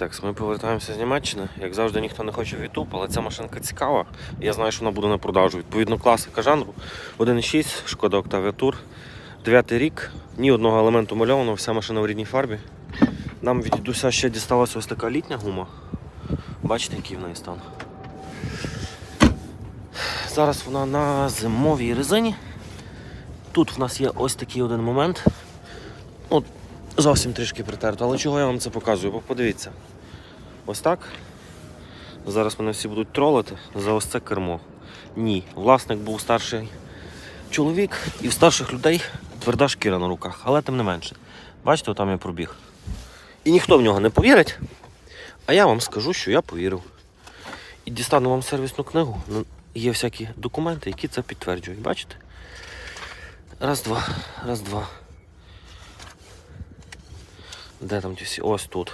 Так, ми повертаємося з Німеччини. Як завжди, ніхто не хоче в YouTube, але ця машинка цікава. Я знаю, що вона буде на продажу. Відповідно, класика жанру. 1.6, шкода Octavia. Дев'ятий рік, ні одного елементу мальованого, вся машина в рідній фарбі. Нам від дідуся ще дісталася ось така літня гума. Бачите, який в неї стан. Зараз вона на зимовій резині. Тут в нас є ось такий один момент. Ну, зовсім трішки притерто, але чого я вам це показую? Бо подивіться. Ось так. Зараз мене всі будуть тролити за ось це кермо. Ні, власник був старший чоловік, і в старших людей тверда шкіра на руках, але тим не менше. Бачите, там я пробіг. І ніхто в нього не повірить, а я вам скажу, що я повірив. І дістану вам сервісну книгу. Ну, Є всякі документи, які це підтверджують. Бачите? Раз, два, раз, два. Де там ті всі? Ось тут.